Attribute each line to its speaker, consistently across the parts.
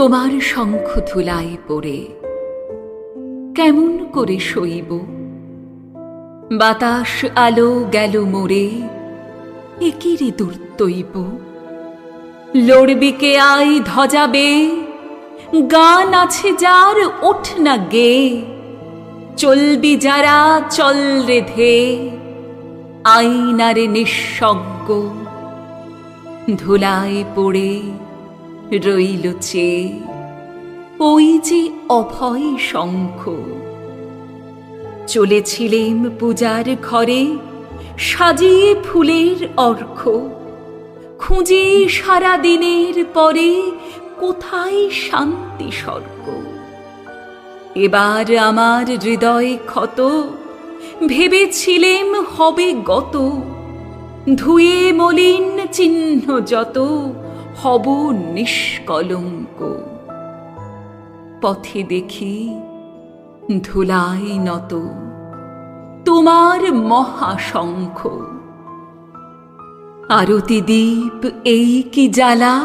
Speaker 1: তোমার শঙ্খ ধুলায় পড়ে। কেমন করে সইব বাতাস আলো গেল মোরে একিরে দূর্তৈব লড়বিকে আই ধজাবে গান আছে যার ওঠ না গে। চলবি যারা চল রেধে আইনারে নিঃসজ্ঞ ধুলায় পড়ে। রইল চেয়ে ওই যে অভয় শঙ্খ। চলেছিলেম পূজার ঘরে সাজিয়ে ফুলের অর্ঘ। খুঁজে সারা দিনের পরে কোথায় শান্তি স্বর্গ। এবার আমার হৃদয় ক্ষত, ভেবেছিলেম হবে গত। ধুয়ে মলিন চিহ্ন যত হব নিষ্কলঙ্ক। পথে দেখি ধুলায় নত। তোমার মহাশঙ্খ। আরতি দ্বীপ এই কি জ্বালা?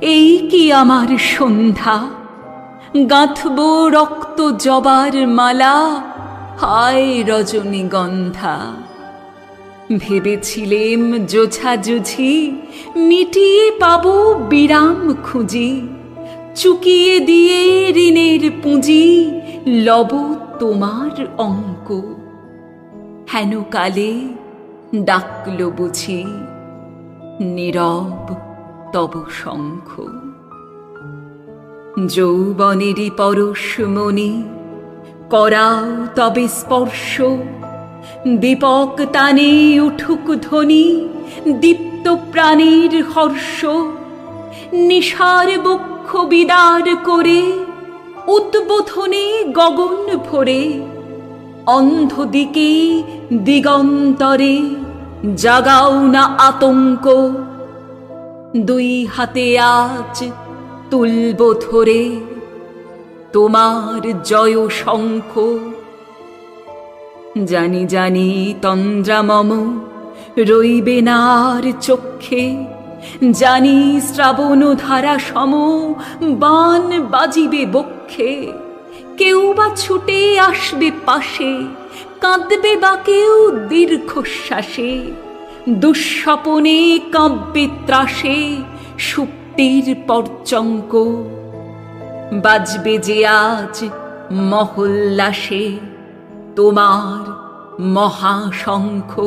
Speaker 1: এই কি আমার সন্ধ্যা? গাঁথব রক্ত জবার মালা? হায় রজনীগন্ধা। ভেবেছিলেম জোছা জুঝি মিটিয়ে পাবো বিরাম খুঁজি। চুকিয়ে দিয়ে ঋণের পুঁজি লব তোমার অঙ্ক। হেন কালে ডাকল বুঝি, নীরব তব শঙ্খ। যৌবনেরই পরশ মনি করাও তবে স্পর্শ দীপক তানে উঠুক ধ্বনি, দীপ্ত প্রাণীর হর্ষ, নিশার বক্ষ বিদার করে, উদ্বোধনে গগন ভরে, অন্ধ দিকে দিগন্তরে, জাগাও না আতঙ্ক। দুই হাতে আজ তুলব ধরে, তোমার জয় শঙ্খ জানি জানি তন্দ্রা মম, রইবে নার চক্ষে। জানি শ্রাবণ ধারা সম, বান বাজিবে বক্ষে। কেউ বা ছুটে আসবে পাশে, কাঁদবে বা কেউ দীর্ঘশ্বাসে। দুঃস্বপনে কাব্যে ত্রাসে, সুপ্তির পর্যঙ্ক বাজবে যে আজ মহল্লাসে। তোমার মহাশঙ্খ।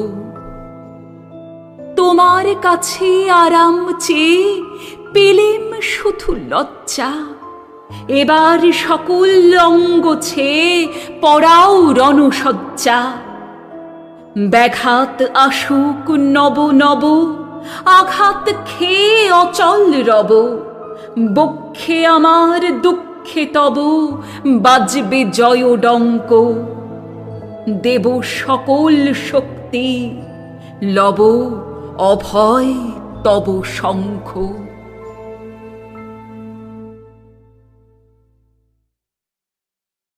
Speaker 1: তোমার কাছে আরাম চেয়ে পেলেম শুধু লজ্জা। এবার সকল অঙ্গ ছেয়ে পড়াও রণসজ্জা। ব্যাঘাত আসুক নব নব, আঘাত খেয়ে অচল রব। বক্ষে আমার দুঃখে তব, বাজবে জয় ডঙ্ক দেব সকল শক্তি। লব অভয় তব শঙ্খ।